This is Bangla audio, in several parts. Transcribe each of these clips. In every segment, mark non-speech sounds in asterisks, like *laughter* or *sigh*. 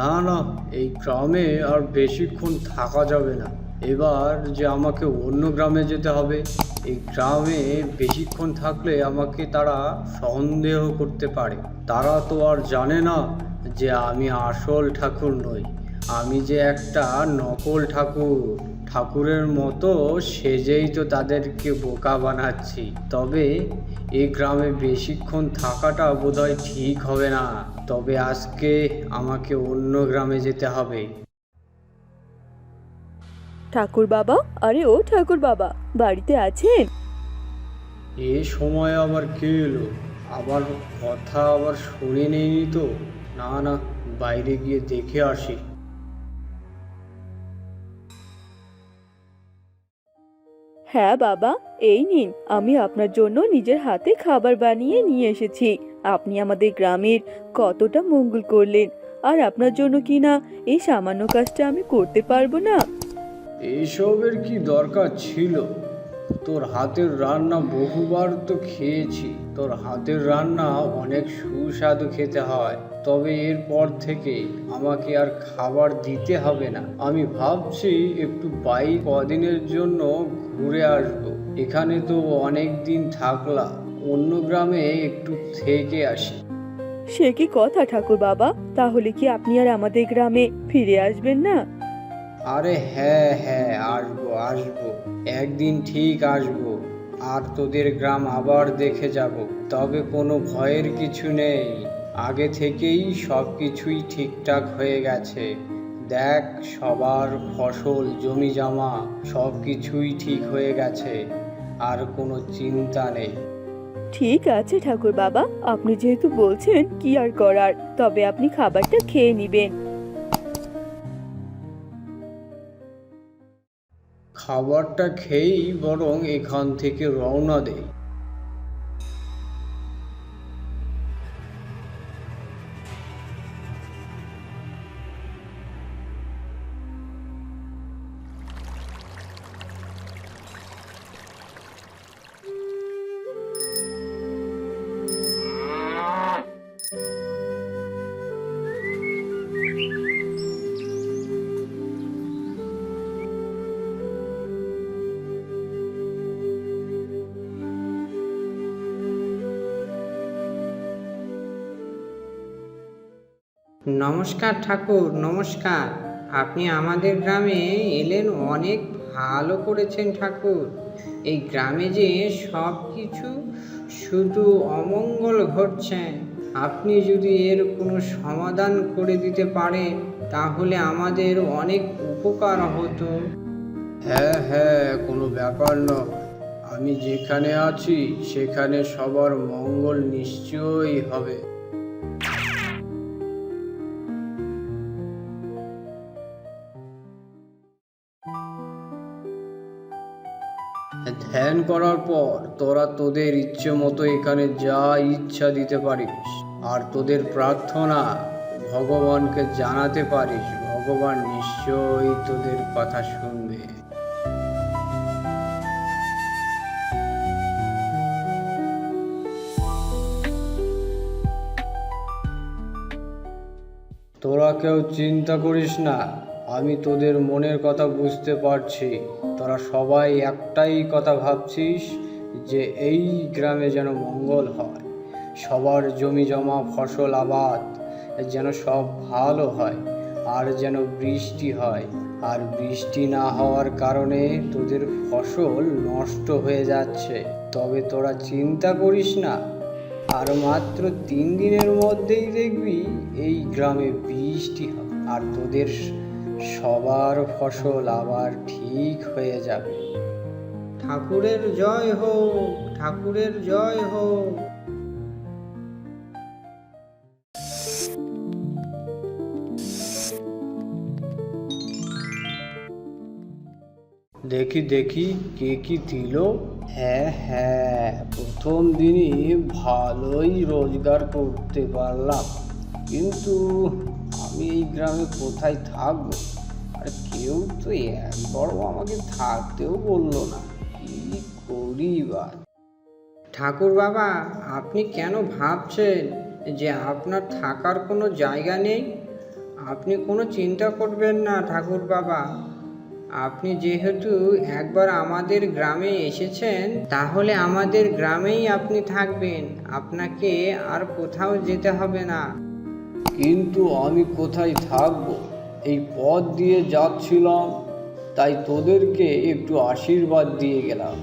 না না, এই গ্রামে আর বেশিক্ষণ থাকা যাবে না। এবার যে আমাকে অন্য গ্রামে যেতে হবে, এই গ্রামে বেশিক্ষণ থাকলে আমাকে তারা সন্দেহ করতে পারে। তারা তো আর জানে না যে আমি আসল ঠাকুর নই। আমি যে একটা নকল ঠাকুর। ঠাকুরের মতো সেজেই তো তাদেরকে বোকা বানাচ্ছি। তবে এই গ্রামে বেশিক্ষণ থাকাটা বোধহয় ঠিক হবে না। তবে আজকে আমাকে অন্য গ্রামে যেতে হবে। ঠাকুর বাবা? আরে ও ঠাকুর বাবা বাড়িতে আছেন? এ সময় আবার কে এলো? আবার কথা আবার শুনে নেয়নি তো? না না বাইরে গিয়ে দেখে আসি। হ্যাঁ বাবা, এই নিন, আমি আপনার জন্য নিজের হাতে খাবার বানিয়ে নিয়ে এসেছি। আপনি আমাদের গ্রামের কতটা মঙ্গল করলেন। আর আপনার জন্য কি না এই সামান্য কাজটা আমি করতে পারব না? এইসবের কি দরকার ছিল? তোর হাতের রান্না বহুবার তো খেয়েছি। তোর হাতের রান্না অনেক সুস্বাদু খেতে হয়। তবে এরপর থেকে আমাকে আর খাবার দিতে হবে না। আমি ভাবছি একটু বাইক কদিনের জন্য ঘুরে আসব। এখানে তো অনেক দিন থাকলাম অন্য গ্রামে একটু থেকে আসি। সে কি কথা ঠাকুর বাবা? তাহলে কি আপনি আর আমাদের গ্রামে ফিরে আসবেন না? আরে হ্যাঁ হ্যাঁ আসব আসব। একদিন ঠিক আসব। আর তোদের গ্রাম আবার দেখে যাব তবে কোনো ভয়ের কিছু নেই। আগে থেকেই সব কিছুই ঠিকঠাক হয়ে গেছে। দেখ সবার ফসল জমি জমা সব কিছুই ঠিক হয়ে গেছে। আর কোনো চিন্তা নেই। ঠিক আছে ঠাকুর বাবা আপনি যেহেতু বলছেন কি আর করার? তবে আপনি খাবারটা খেয়ে নেবেন। খাবারটা খেয়েই বরং এখান থেকে রওনা দেই। নমস্কার ঠাকুর, নমস্কার। আপনি আমাদের গ্রামে এলেন অনেক ভালো করেছেন ঠাকুর। এই গ্রামে যে সব কিছু শুধু অমঙ্গল ঘটছে, আপনি যদি এর কোনো সমাধান করে দিতে পারেন, তাহলে আমাদের অনেক উপকার হতো। হ্যাঁ হ্যাঁ কোনো ব্যাপার নয় আমি যেখানে আছি, সেখানে সবার মঙ্গল নিশ্চয়ই হবে। ধ্যান করার পর তোরা তোদের ইচ্ছে মতো এখানে যা ইচ্ছা দিতে পারিস। আর তোদের প্রার্থনা ভগবানকে জানাতে পারিস। ভগবান নিশ্চয়ই তোদের কথা শুনবে। তোরা কেউ চিন্তা করিস না। আমি তোদের মনের কথা বুঝতে পারছি। তোরা সবাই একটাই কথা ভাবছিস যে এই গ্রামে যেন মঙ্গল হয়। সবার জমি জমা, ফসল আবাদ, যেন সব ভালো হয় আর যেন বৃষ্টি হয়। আর বৃষ্টি না হওয়ার কারণে তোদের ফসল নষ্ট হয়ে যাচ্ছে। তবে তোরা চিন্তা করিস না। আর মাত্র তিন দিনের মধ্যেই দেখবি এই গ্রামে বৃষ্টি হবে আর তোদের সবার ফসল আবার ঠিক হয়ে যাবে। ঠাকুরের জয় হোক ঠাকুরের জয় হোক। দেখি দেখি কে কি দিল। হ্যাঁ হ্যাঁ প্রথম দিনই ভালোই রোজগার করতে পারলাম। কিন্তু আমি এই গ্রামে কোথায় থাকব? আর কেউ তো একবারও আমাকে থাকতেও বলল না। কি করি বা ঠাকুর বাবা, আপনি কেন ভাবছেন যে আপনার থাকার কোনো জায়গা নেই? আপনি কোনো চিন্তা করবেন না ঠাকুর বাবা। আপনি যেহেতু একবার আমাদের গ্রামে এসেছেন, তাহলে আমাদের গ্রামেই আপনি থাকবেন। আপনাকে আর কোথাও যেতে হবে না। কিন্তু আমি কোথায় থাকব? এই পথ দিয়ে যাচ্ছিলাম, তাই তোদেরকে একটু আশীর্বাদ দিয়ে গেলাম।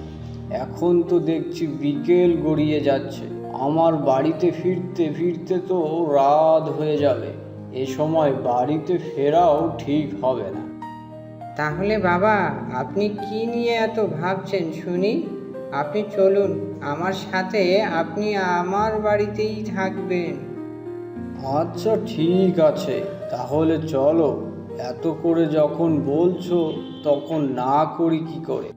এখন তো দেখছি বিকেল গড়িয়ে যাচ্ছে। আমার বাড়িতে ফিরতে ফিরতে তো রাত হয়ে যাবে। এ সময় বাড়িতে ফেরাও ঠিক হবে না। তাহলে বাবা, আপনি কি নিয়ে এত ভাবছেন শুনি? আপনি চলুন, আমার সাথে আপনি আমার বাড়িতেই থাকবেন। আচ্ছা ঠিক আছে। তাহলে চলো এত করে যখন বলছো তখন না করি কি করে?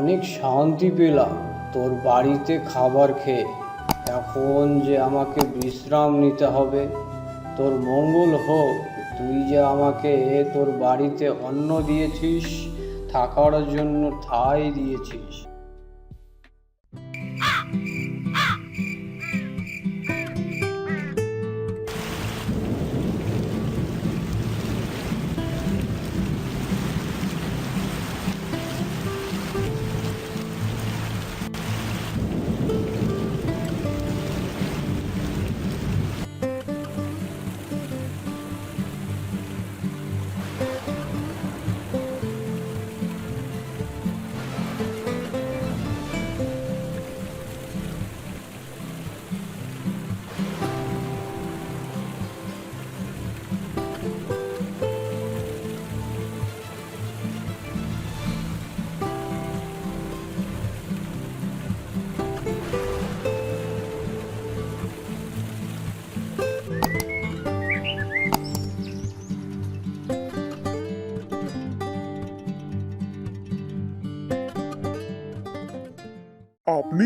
অনেক শান্তি পেলাম। তোর বাড়িতে খাবার খেয়ে। এখন যে আমাকে বিশ্রাম নিতে হবে, তোর মঙ্গল হোক। তুই যে আমাকে তোর বাড়িতে অন্ন দিয়েছিস, থাকার জন্য ঠাই দিয়েছিস।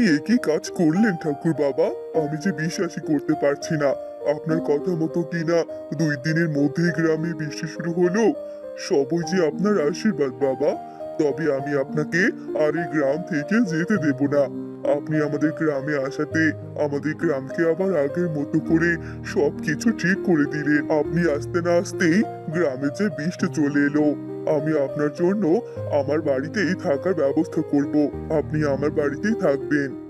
একই কাজ করলেন ঠাকুর বাবা। আমি যে বিশ্বাসই করতে পারছি না। আপনার কথা মতো কিনা দুই দিনের মধ্যেই গ্রামে বৃষ্টি শুরু হলো। সবই যে আপনার আশীর্বাদ বাবা। তবে আমি আপনাকে আর এই গ্রাম থেকে যেতে দেব না। আপনি আমাদের গ্রামে আসাতে আমাদের গ্রামকে আবার আগের মতো করে সবকিছু ঠিক করে দিলেন আপনি আসতে না আসতেই গ্রামে যে বৃষ্টি চলে এলো। আমি আপনার জন্য আমার বাড়িতেই থাকার ব্যবস্থা করব। আপনি আমার বাড়িতেই থাকবেন।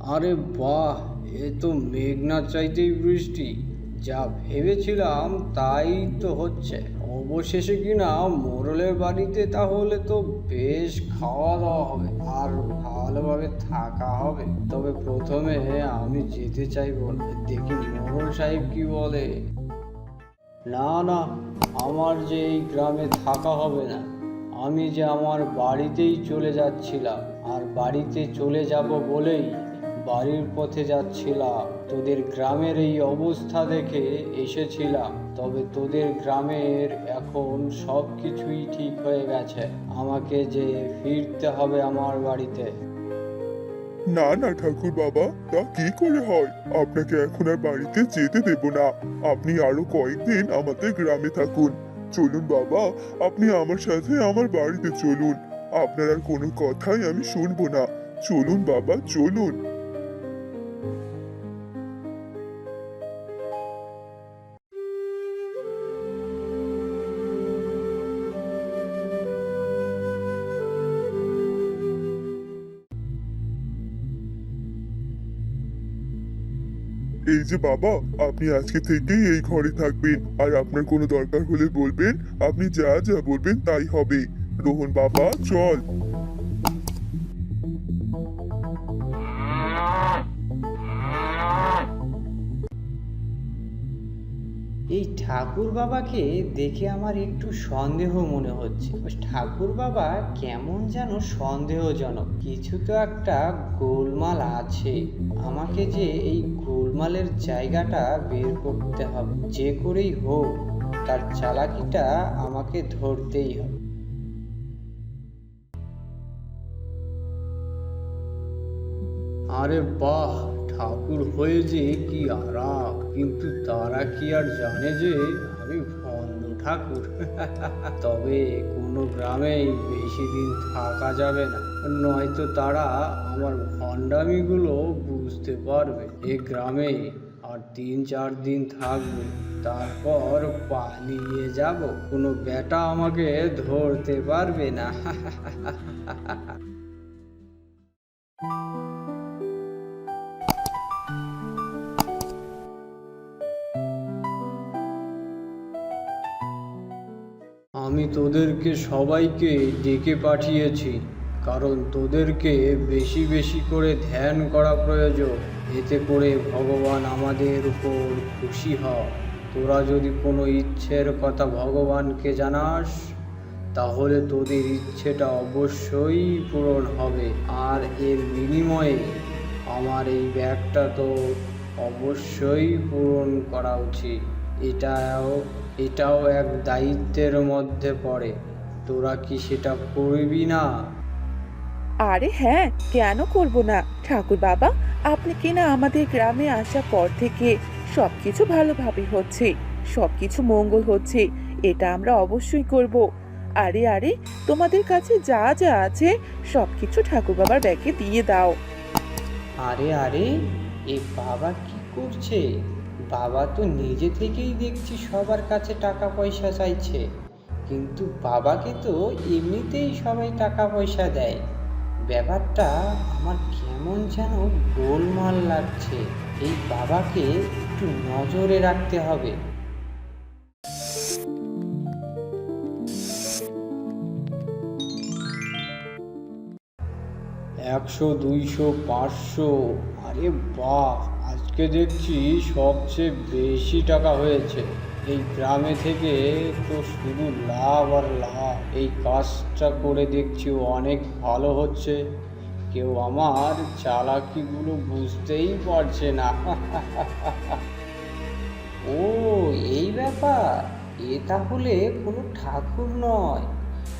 আরে বাহ, এ তো মেঘনা চাইতেই বৃষ্টি। যা ভেবেছিলাম তাই তো হচ্ছে। অবশেষে কিনা মোরলের বাড়িতে তাহলে তো বেশ খাওয়া দাওয়া হবে আর ভালোভাবে থাকা হবে। তবে প্রথমে আমি যেতে চাইব দেখি মোরল সাহেব কি বলে। না না, আমার যে এই গ্রামে থাকা হবে না, আমি যে আমার বাড়িতেই চলে যাচ্ছিলাম, আর বাড়িতে চলে যাব বলেই বাড়ির পথে যাচ্ছিলাম। তোদের গ্রামের এই অবস্থা দেখে এসেছিলাম, তবে তোদের গ্রামের এখন সব কিছুই ঠিক হয়ে গেছে। আমাকে যে ফিরতে হবে আমার বাড়িতে। না না, ঠাকুর বাবা, তা কি করে হয়? আপনাকে এখন আর বাড়িতে যেতে দেব না। আপনি আরও কয়েকদিন আমাদের গ্রামে থাকুন। চলুন বাবা, আপনি আমার সাথে আমার বাড়িতে চলুন। আপনার আর কোনো কথাই আমি শুনব না। চলুন বাবা, চলুন। এই যে বাবা, আপনি আজকে থেকেই এই ঘরে থাকবেন। আর আপনার কোনো দরকার হলে বলবেন, আপনি যা যা বলবেন তাই হবে। রোহন বাবা, চল। ঠাকুর বাবাকে দেখে আমার একটু সন্দেহ মনে হচ্ছে। ঠাকুর বাবা কেমন যেন সন্দেহজনক। কিছু তো একটা গোলমাল আছে। আমাকে যে এই গোলমালের জায়গাটা বের করতে হবে, যে করেই হোক, তার চালাকিটা আমাকে ধরতেই হবে। আরে বাহ! ঠাকুর হয়ে যে কি আরাম কিন্তু তারা কি আর জানে যে আমি ভণ্ড ঠাকুর? *laughs* তবে কোনো গ্রামেই বেশি দিন থাকা যাবে না। নয়তো তারা আমার ভণ্ডামিগুলো বুঝতে পারবে। এ গ্রামে আর তিন চার দিন থাকব, তারপর পালিয়ে যাব। কোনো বেটা আমাকে ধরতে পারবে না। *laughs* তোদেরকে সবাইকে ডেকে পাঠিয়েছি, কারণ তোদেরকে বেশি বেশি করে ধ্যান করা প্রয়োজন। এতে করে ভগবান আমাদের উপর খুশি হয় তোরা যদি কোনো ইচ্ছের কথা ভগবানকে জানাস, তাহলে তোদের ইচ্ছেটা অবশ্যই পূরণ হবে। আর এর বিনিময়ে আমার এই ব্যাগটা তো অবশ্যই পূরণ করা উচিত। এটাও এটাও এক দায়িত্বের মধ্যে পড়ে। তোরা কি সেটা করবি না? আরে হ্যাঁ কেন করব না? ঠাকুর বাবা আপনি কিনা আমাদের গ্রামে আসার পর থেকে সবকিছু ভালোভাবে হচ্ছে সবকিছু মঙ্গল হচ্ছে এটা আমরা অবশ্যই করব। আরে আরে তোমাদের কাছে যা যা আছে সবকিছু ঠাকুর বাবার ব্যাগে দিয়ে দাও। আরে আরে এ বাবা কি করছে? বাবা তো নিজে থেকেই দেখছি সবার কাছে টাকা পয়সা চাইছে। কিন্তু বাবাকে তো এমনিতেই সবাই টাকা পয়সা দেয়। ব্যাপারটা আমার কেমন যেন গোলমাল লাগছে। এই বাবাকে একটু নজরে রাখতে হবে। একশো, দুইশো, পাঁচশো, আরে বাহ! আজকে দেখছি সবচেয়ে বেশি টাকা হয়েছে। এই গ্রামে থেকে তো শুধু লাভ আর লাভ। এই কাজটা করে দেখছি অনেক ভালো হচ্ছে। কেউ আমার চালাকিগুলো বুঝতেই পারছে না। ও, এই ব্যাপার? এ তাহলে কোনো ঠাকুর নয়।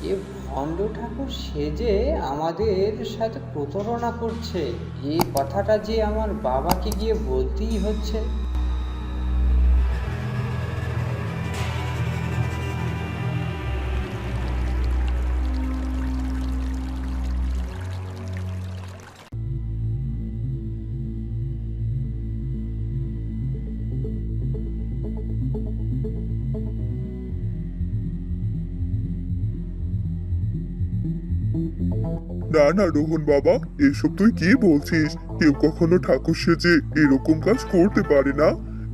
এ ভণ্ড ঠাকুর সেজে আমাদের সাথে প্রতারণা করছে। এই কথাটা যে আমার বাবাকে গিয়ে বলতেই হচ্ছে। না না, রোহন বাবা, এসব তুই কি বলছিস? কেউ কখনো ঠাকুর সেজে এরকম কাজ করতে পারে না।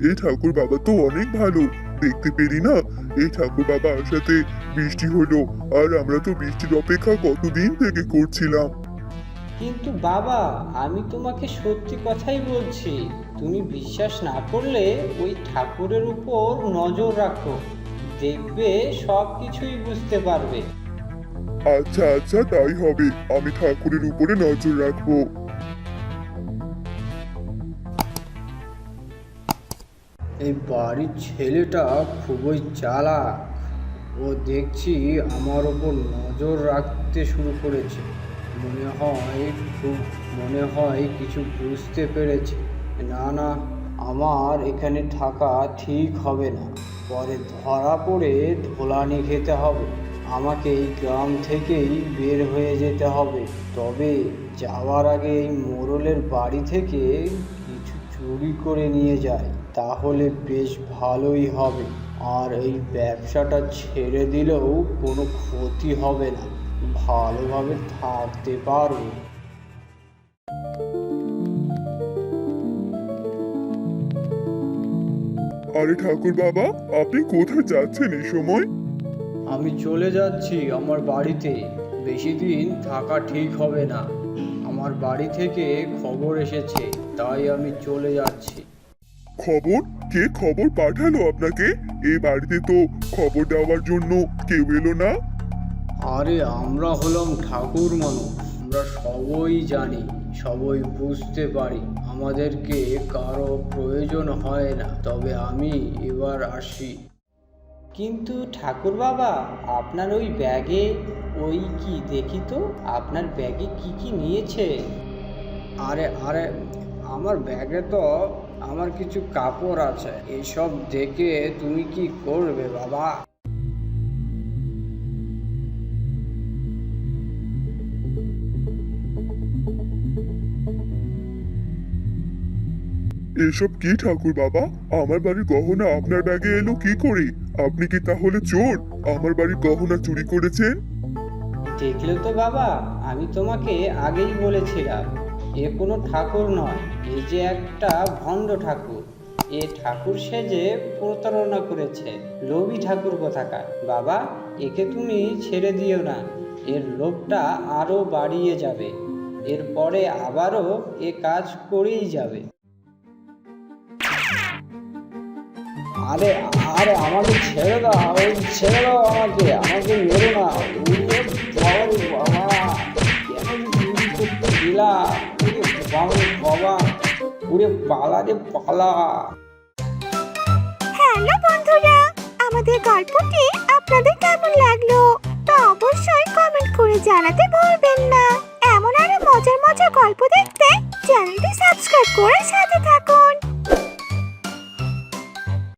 এই ঠাকুর বাবা তো অনেক ভালো। দেখতে পেরি না? এই ঠাকুর বাবার সাথে বৃষ্টি হলো, আর আমরা তো বৃষ্টির অপেক্ষা কতদিন থেকে করছিলাম। কিন্তু বাবা, আমি তোমাকে সত্যি কথাই বলছি, তুমি বিশ্বাস না করলে ওই ঠাকুরের উপর নজর রাখো, দেখবে সব কিছুই বুঝতে পারবে। আচ্ছা আচ্ছা তাই হবে। আমি ঠাকুরের উপরে নজর রাখব। এই বাড়ির ছেলেটা খুবই চালাক। ও দেখছি আমার ওপর নজর রাখতে শুরু করেছে। মনে হয়, খুব মনে হয় কিছু বুঝতে পেরেছে। না না, আমার এখানে থাকা ঠিক হবে না। পরে ধরা পড়ে ধোলানি খেতে হবে। আমাকে এই গ্রাম থেকেই বের হয়ে যেতে হবে। তবে যাওয়ার আগে এই মোড়লের বাড়ি থেকে কিছু চুরি করে নিয়ে যায় তাহলে বেশ ভালোই হবে। আর এই ব্যবসাটা ছেড়ে দিলেও কোনো ক্ষতি হবে না। ভালোভাবে থাকতে পারব আরে ঠাকুর বাবা আপনি কোথায় যাচ্ছেন এই সময়? আমি চলে যাচ্ছি আমার বাড়িতে। বেশি দিন থাকা ঠিক হবে না। আমার বাড়ি থেকে খবর এসেছে তাই আমি চলে যাচ্ছি। খবর? কে খবর পাঠালো আপনাকে? এই বাড়িতে তো খবর দেওয়ার জন্য কেউ এলো না। আরে আমরা হলাম ঠাকুর মানুষ। আমরা সবই জানি সবই বুঝতে পারি। আমাদেরকে কারও প্রয়োজন হয় না। তবে আমি এবার আসি। কিন্তু ঠাকুর বাবা, আপনার ওই ব্যাগে, ওই কি দেখি তো, আপনার ব্যাগে কি কি নিয়েছে? আরে আরে, আমার ব্যাগে তো আমার কিছু কাপড় আছে। এসব দেখে তুমি কি করবে বাবা? এসব কি ঠাকুর বাবা? আমার বাড়ির গহনা আপনার ব্যাগে এলো কি করে? আপনি কি তাহলে চোর? আমার বাড়ির গহনা চুরি করেছেন? দেখলে তো বাবা, আমি তোমাকে আগেই বলেছিলাম, এ কোনো ঠাকুর নয় এই যে একটা ভণ্ড ঠাকুর। এ ঠাকুর সেজে প্রতারণা করেছে, লোভী ঠাকুর কোথাকার। বাবা, একে তুমি ছেড়ে দিও না, এর লোভটা আরও বাড়িয়ে যাবে, এরপরে আবারও এ কাজ করেই যাবে। আরে আরে আমাকে ছেড়ে দাও ওই ছেড়ে দাও আমাকে আমাকে মেরো না। বাবা। কেন চুরি করতে দিলাম বাবারে বাবা উড়ে পালা রে পালা। হ্যালো আমাদের গল্পটি আপনাদের কেমন লাগল তা অবশ্যই কমেন্ট করে জানাতে ভুলবেন না। এমন আরও মজার মজার গল্প দেখতে চ্যানেলটি সাবস্ক্রাইব করে সাথে থাকুন।